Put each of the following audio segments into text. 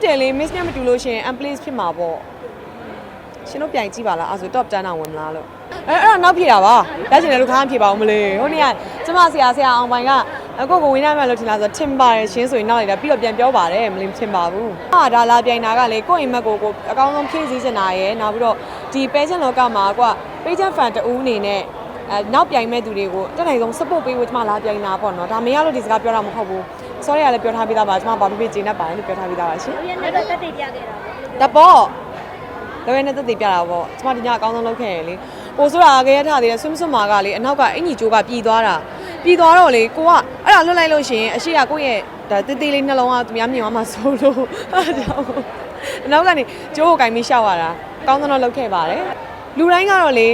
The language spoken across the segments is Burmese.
ဟုတ်တယ်လေ miss နဲ့မတူလို့ရှရင် unplace ဖြစ်မှာပေါ့ရှင်တို့ပြိုင်ကြည့်ပါလားအဲ့ဆို top 10တောင်ဝင်မလားလို့အဲအဲ့တော့နောက်ဖြေတာပါလက်ချင်တယ်လို့ခါမှဖြေပါဦးမလေးဟိုနေ့ကကျမဆရာဆရာအောင်ပိုင်ကကိုကိုဝင်ရမယ်လို့ထင်လားဆိုတော့ထင်ပါတယ်ရှင်းဆိုရင်နောက်လိုက်တာပြီးတော့ပြန်ပြောပါတယ်မလေးမထင်ပါဘူးဟာဒါလာပြိုင်တာကလေကိုယ့်အိမ်မက်ကိုကိုအကောင်းဆုံးဖြည့်ဆည်းချင်တာရယ်နောက်ပြီးတော့ဒီပဲချင်လောကမှာကွာပေးချင် fan တူအနေနဲ့အဲနောက်ပြိုင်မဲ့သူတွေကိုတက်နိုင်ဆုံး support ပေးဖို့ကျမလာပြိုင်တာပေါ့နော်ဒါမရလို့ဒီစကားပြောတာမဟုတ်ဘူး sorry ကလည်းပြောထားပြီးသားပါကျမဘာဖြစ်ဖြစ်ကျေနပ်ပါတယ်လို့ပြောထားပြီးသားပါရှင်။ရတဲ့တက်တိပြခဲ့တာပေါ့။တပေါ့လောရနဲ့တက်တည်ပြတာပေါ့ကျမဒီညအကောင်းဆုံးလုပ်ခဲ့ရလေပိုဆိုတာကရထားသေးတယ်ဆွမ်ဆွမ်မာကလေအနောက်ကအင်ကြီးကျိုးကပြည်သွားတာပြည်သွားတော့လေကိုကအဲ့ဒါလွတ်လိုက်လို့ရှိရင်အရှိကကိုယ့်ရဲ့ဒါတေးသေးလေးနှလုံးကသူများမြင်သွားမှဆိုလို့အဲ့ဒါကြောင့်အနောက်ကနေကျိုးကိုကင်ပြီးရှောက်ရတာအကောင်းဆုံးတော့လုပ်ခဲ့ပါတယ်လူတိုင်းကတော့လေ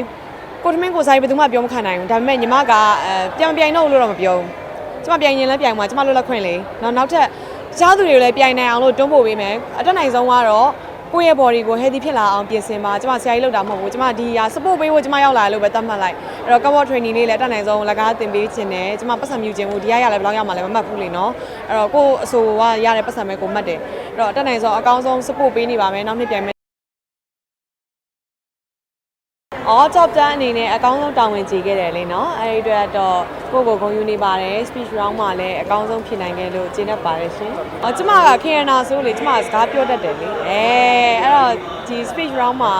ကိုထမင်းကိုစားဘယ်သူမှပြောမခံနိုင်ဘူးဒါပေမဲ့ညီမကအဲပြန်မပြိုင်တော့လို့တော့မပြောဘူး ကျမပြိုင်ရင်လည်းပြိုင်မှာကျမလွတ်လပ်ခွင့်လေနောက်နောက်ထပ်တခြားသူတွေကိုလည်းပြိုင်နိုင်အောင်လို့တွန်းပို့ပေးမယ်အတက်နိုင်ဆုံးကတော့ကိုယ့်ရဲ့ body ကို healthy ဖြစ်လာအောင်ပြင်ဆင်ပါကျမဆရာကြီးလောက်တာမဟုတ်ဘူးကျမဒီဟာ support ပေးဖို့ကျမရောက်လာလို့ပဲသတ်မှတ်လိုက်အဲ့တော့ cover training လေးလည်းအတက်နိုင်ဆုံးလက်ကားသင်ပေးခြင်းနဲ့ကျမပတ်စံမြူခြင်းကိုဒီရရလည်းဘယ်လောက်ရမှာလဲမမှတ်ဘူးလေနော်အဲ့တော့ကိုယ့်အဆိုကရတဲ့ပတ်စံပဲကိုမှတ်တယ်အဲ့တော့အတက်နိုင်ဆုံးအကောင်းဆုံး support ပေးနေပါမယ်နောက်နှစ်ပြိုင် အော် top 10အနေနဲ့အကောင်းဆုံးတာဝန်ကျေခဲ့တယ်လေနော်အဲ့ဒီအတွက်တော့ကိုယ့်ကိုဂုဏ်ယူနေပါတယ် speech round မှာလည်းအကောင်းဆုံးဖြစ်နိုင်ခဲ့လို့ကျေနပ်ပါတယ်ရှင်။အော်ကျမက Kiana ဆိုလေကျမစကားပြောတတ်တယ်လေ။အဲအဲ့တော့ဒီ speech round မှာ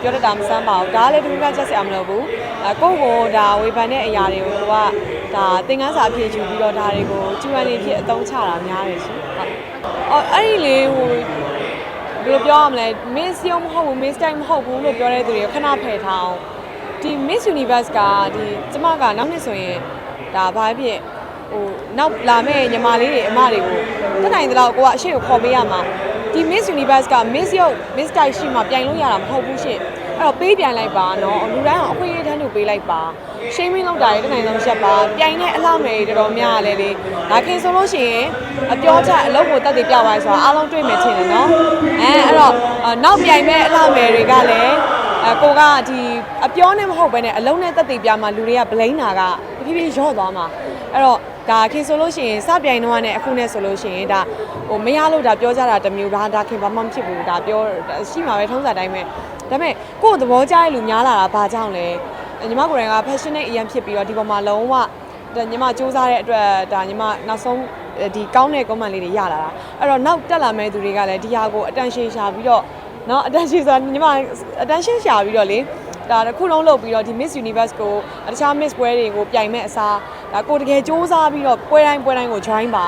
ပြောတတ်တာမစမ်းပါဘူး။ဒါလည်းတခုကချက်စရာမလိုဘူး။အကိုယ့်ကိုဒါဝေဖန်တဲ့အရာတွေကိုကိုကဒါသင်ခန်းစာအဖြစ်ယူပြီးတော့ဒါတွေကိုကျူဝန်နေဖြစ်အသုံးချတာများတယ်ရှင်။ဟုတ်။အော်အဲ့ဒီလေဟို ဘယ်လိုပြောရမလဲ miss ရုံမဟုတ်ဘူး miss time မဟုတ်ဘူးလို့ပြောတဲ့သူတွေကိုခဏဖယ်ထားအောင်ဒီ miss universe ကဒီကျမကနောက်နှစ်ဆိုရင်ဒါဘာဖြစ်ဟိုနောက်လာမဲ့ညီမလေးတွေအမတွေကိုတက်နိုင်တဲ့လောက်ကိုကအရှိကိုခေါ်ပေးရမှာဒီ miss universe က miss ရုပ် miss time ရှိမှပြိုင်လို့ရတာမဟုတ်ဘူးရှင့်အဲ့တော့ပေးပြိုင်လိုက်ပါနော်လူတိုင်းအောင်အခွင့်အရေးတန်းတို့ပေးလိုက်ပါ shaming လောက်တာတွေတက်နိုင်ဆုံးချက်ပါပြိုင်တဲ့အလှမယ်တွေတော်တော်များလေလေဒါခင်ဆိုလို့ရှိရင်အပြောချက်အလုပ်ကိုတက်တည်ပြပါဆိုတာအားလုံးတွေ့မယ်ထင်တယ်နော်အဲအဲ့တော့အော်နောက်ပြိုင်မဲ့အလှမယ်တွေကလည်းအကိုကဒီအပြောနဲ့မဟုတ်ဘဲနဲ့အလုံးနဲ့တက်တည်ပြမှာလူတွေက blame တာကတဖြည်းဖြည်းရော့သွားမှာအဲ့တော့ဒါခင်ဆိုလို့ရှိရင်စပြိုင်တော့နဲ့အခုနဲ့ဆိုလို့ရှိရင်ဒါဟိုမရလို့ဒါပြောကြတာတစ်မျိုးဒါဒါခင်ဘာမှမဖြစ်ဘူးဒါပြောရှိမှာပဲထုံးစံတိုင်းပဲဒါပေမဲ့ကိုယ့်သဘောကျတဲ့လူများလာတာဘာကြောင့်လဲ ညီမကိုယ်တိုင်က passionate အရင်ဖြစ်ပြီးတော့ဒီပေါ်မှာလုံးဝဒါညီမစူးစမ်းတဲ့အတွက်ဒါညီမနောက်ဆုံးဒီကောင်းတဲ့ comment လေးတွေရလာတာအဲ့တော့နောက်တက်လာမဲ့သူတွေကလည်းဒီဟာကို attention ရှာပြီးတော့เนาะ attention ဆိုတာညီမ attention ရှာပြီးတော့လေဒါတစ်ခုလုံးလုပ်ပြီးတော့ဒီ Miss Universe ကိုတခြား Miss ပွဲတွေကိုပြိုင်မဲ့အစားဒါကိုတကယ်စူးစမ်းပြီးတော့ပွဲတိုင်းပွဲတိုင်းကို join ပါ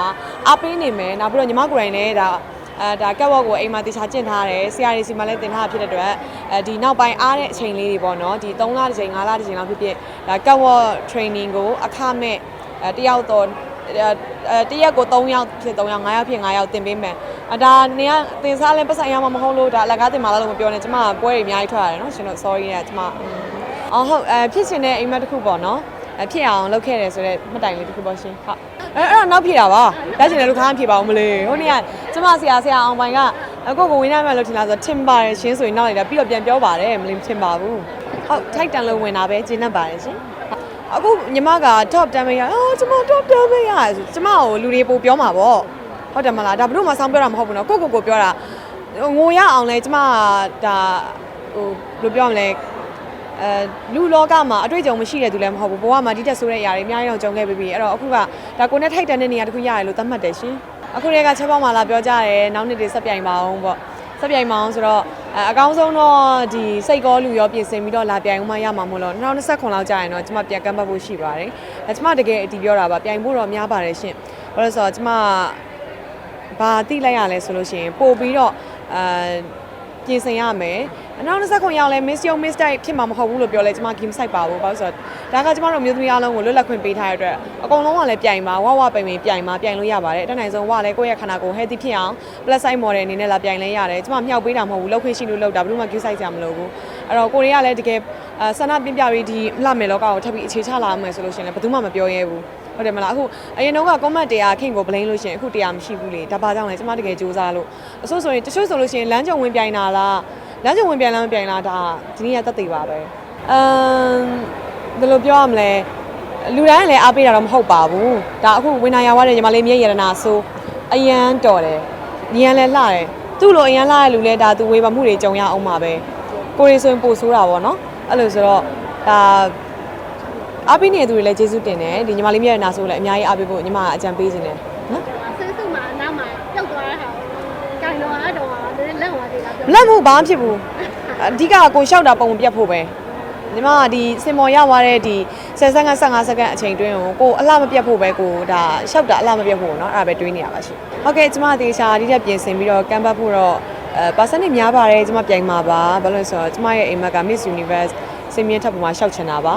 အားပေးနေမယ်နောက်ပြီးတော့ညီမကိုယ်တိုင်လည်းဒါ အဲဒါကက်ဝက်ကိုအိမ်မှာတေချာကျင့်ထားတယ် CRC မှာလည်းတင်ထားတာဖြစ်တဲ့အတွက်အဲဒီနောက်ပိုင်းအားတဲ့အချိန်လေးတွေပေါ့နော်ဒီ3လတစ်ချိန်5လတစ်ချိန်လောက်ဖြစ်ဖြစ်ဒါကက်ဝက် training ကိုအခမဲ့အဲတယောက်တော့အဲတရက်ကို3ယောက်ဖြစ်3ယောက်5ယောက်ဖြစ်5ယောက်တင်ပေးမယ်အဒါနေကတင်စားလဲပတ်ဆိုင်ရမှာမဟုတ်လို့ဒါအလကားတင်မှာလားလို့မပြောနဲ့ကျမကပွဲတွေအများကြီးထွက်ရတယ်နော်ရှင်တို့ sorry နဲ့ကျမအော်ဟုတ်အဲဖြစ်ရှင်တဲ့အိမ်မက်တစ်ခုပေါ့နော်အဖြစ်အောင်လုပ်ခဲ့တယ်ဆိုတော့မှတ်တိုင်လေးတစ်ခုပေါ့ရှင်ဟုတ်အဲအဲ့တော့နောက်ဖြေတာပါလက်ချင်တယ်လို့ခါမှဖြေပါဦးမလေးဟိုနေ့က ကျမဆရာဆရာအောင်ပိုင်ကအကိုကိုဝင်ရမယ်လို့ထင်လားဆိုတော့ထင်ပါတယ်ရှင်ဆိုရင်နောက်လိုက်တာပြီးတော့ပြန်ပြောပါတယ်မလေးမထင်ပါဘူးဟုတ်ထိုက်တန်လို့ဝင်တာပဲကျင်းတတ်ပါတယ်ရှင်အခုညီမက top 10ပဲရအော်ကျမ top 10ပဲရဆိုကျမကိုလူတွေပို့ပြောမှာပေါ့ဟုတ်တယ်မလားဒါဘလို့မှဆောင်းပြောတာမဟုတ်ဘူးနော်ကိုကိုကိုပြောတာငိုရအောင်လဲကျမကဒါဟိုဘယ်လိုပြောရမလဲအဲလူလောကမှာအတွေ့အကြုံမရှိတဲ့သူလည်းမဟုတ်ဘူးဘဝမှာဒီတက်ဆိုတဲ့အရာတွေအများကြီးတော့ကြုံခဲ့ပြီးပြီအဲ့တော့အခုကဒါကိုနဲ့ထိုက်တန်တဲ့နေရာတစ်ခုရတယ်လို့သတ်မှတ်တယ်ရှင် အခုတည်းကချက်ပေါက်မှာလာပြောကြတယ်နောက်နေ့တွေဆက်ပြိုင်ပါအောင်ပေါ့ဆက်ပြိုင်ပါအောင်ဆိုတော့အဲအကောင်းဆုံးတော့ဒီစိတ်ကောလူရောပြင်ဆင်ပြီးတော့လာပြိုင်ဦးမှရမှာမို့လို့2029လောက်ကြာရင်တော့ကျမပြန်ကမ်းပတ်ဖို့ရှိပါတယ်အဲကျမတကယ်အတီးပြောတာပါပြိုင်ဖို့တော့များပါတယ်ရှင်ဘာလို့လဲဆိုတော့ကျမဘာတိလိုက်ရလဲဆိုလို့ရှိရင်ပို့ပြီးတော့အဲ ပြင်ဆင်ရမယ်အနောက်29ရောက်လဲ miss ယုံ miss တိုက်ဖြစ်မှာမဟုတ်ဘူးလို့ပြောလဲကျမ game site ပါဘူးဘာလို့ဆိုတော့ဒါကကျမတို့မျိုးသမီးအားလုံးကိုလွတ်လပ်ခွင့်ပေးထားရတဲ့အတွက်အကုန်လုံးကလည်းပြိုင်ပါဝဝပိန်ပိန်ပြိုင်ပါပြိုင်လို့ရပါတယ်အတန်းနိုင်ဆုံးဝလည်းကိုယ့်ရဲ့ခန္ဓာကိုယ် healthy ဖြစ်အောင် plus size model အနေနဲ့လာပြိုင်လဲရတယ်ကျမမြောက်ပေးတာမဟုတ်ဘူးလောက်ခွင့်ရှိလို့လောက်တာဘယ်လို့မှ game site ကြမလို့ဘူးအဲ့တော့ကိုရီးယားလည်းတကယ်ဆန္ဒပြပြပြီးဒီလှမယ်လောကကိုထပ်ပြီးအခြေချလာမယ်ဆိုလို့ရှိရင်လည်းဘယ်သူမှမပြောရဲဘူး ဟုတ်တယ်မလားအခုအရင်တော့က comment တရားခင်ကို blame လို့ရှိရင်အခုတရားမရှိဘူးလေဒါပါကြောင့်လဲကျမတကယ်စူးစမ်းလို့အဆိုးဆိုရင်တချို့ဆိုလို့ရှိရင်လမ်းကြုံဝင်ပြိုင်တာလားလမ်းကြုံဝင်ပြိုင်လားမပြိုင်လားဒါဒီနေ့ကတက်သေးပါပဲအမ်ဘယ်လိုပြောရမလဲလူတိုင်းကလည်းအားပေးတာတော့မဟုတ်ပါဘူးဒါအခုဝင်နာရဝတဲ့ညီမလေးမြေရတနာဆိုအရန်တော်တယ်ညီရန်လည်းလှတယ်သူ့လိုအရင်လာတဲ့လူလဲဒါသူဝေဖန်မှုတွေကြုံရအောင်ပါပဲကိုရီဆိုရင်ပို့ဆိုးတာပေါ့နော်အဲ့လိုဆိုတော့ဒါ အားပေးနေတဲ့သူတွေလည်းကျေးဇူးတင်တယ်ဒီညီမလေးမြတ်ရနာဆိုလည်းအများကြီးအားပေးဖို့ညီမကအကြံပေးနေတယ်နော် ဆင်းစုမှာအနောက်မှာပျောက်သွားတဲ့ဟာကိုင်တော်အားတော်ဟာလည်းလက်ဟောသေးတာပြော လက်မှုဘာမှဖြစ်ဘူးအဓိကကိုလျှောက်တာပုံပြတ်ဖို့ပဲညီမကဒီစင်မော်ရသွားတဲ့ဒီ10စက္ကန့်15စက္ကန့်အချိန်တွင်းကိုကိုအလှမပြတ်ဖို့ပဲကိုဒါလျှောက်တာအလှမပြတ်ဖို့เนาะအဲ့ဒါပဲတွေးနေရပါရှိဟုတ်ကဲ့ကျမတေချာဒီတက်ပြင်ဆင်ပြီးတော့ကမ်ဘတ်ဖို့တော့အဲ percentage များပါတယ်ကျမပြိုင်မှာပါဘာလို့လဲဆိုတော့ကျမရဲ့အိမ်မက်က Miss Universe စင်မြင့်ထပ်ပေါ်မှာရှောက်ချင်တာပါ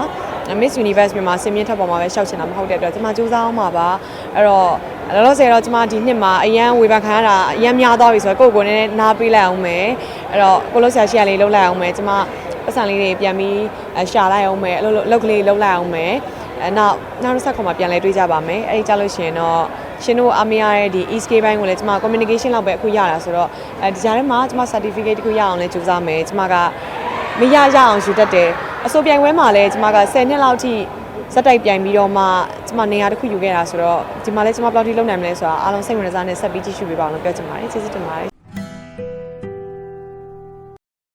Miss Universe မြန်မာစင်မြင့်ထပ်ပေါ်မှာပဲရှောက်ချင်တာမဟုတ်တဲ့အတွက်ကျမစူးစမ်းအောင်ပါပါအဲ့တော့လောလောဆယ်တော့ကျမဒီနှစ်မှာအရန်ဝေဖန်ခံရတာအရန်များသွားပြီဆိုတော့ကိုယ့်ကိုယ်ကိုယ်နည်းနည်းနားပေးလိုက်အောင်မယ်အဲ့တော့ကိုလို့ဆရာရှိရလေးလှုပ်လိုက်အောင်မယ်ကျမပတ်စံလေးတွေပြန်ပြီးအရှာလိုက်အောင်မယ်အဲ့လိုလောက်ကလေးလှုပ်လိုက်အောင်မယ်အဲနောက်နောက်တစ်ဆက်ခေါ်မှာပြန်လဲတွေးကြပါမယ်အဲ့ဒီကြလို့ရှိရင်တော့ရှင်တို့အမေရတဲ့ဒီ ESK ဘိုင်းကိုလည်းကျမ communication လောက်ပဲအခုရတာဆိုတော့အဲဒီကြားထဲမှာကျမ certificate တခုရအောင်လဲကြိုးစားမယ်ကျမကမရရအောင်ယူတတ်တယ် အစိုးပြိုင်ပွဲမှာလည်းကျမက10နှစ်လောက်ထိစက်တိုက်ပြိုင်ပြီးတော့မှကျမနေရာတစ်ခုယူခဲ့တာဆိုတော့ဒီမှာလည်းကျမဘယ်လောက်ထိလုပ်နိုင်မလဲဆိုတာအားလုံးစိတ်ဝင်စားနဲ့ဆက်ပြီးကြည့်ရှုပေးပါအောင်လို့ပြောချင်ပါတယ်ကျေးဇူးတင်ပါတယ်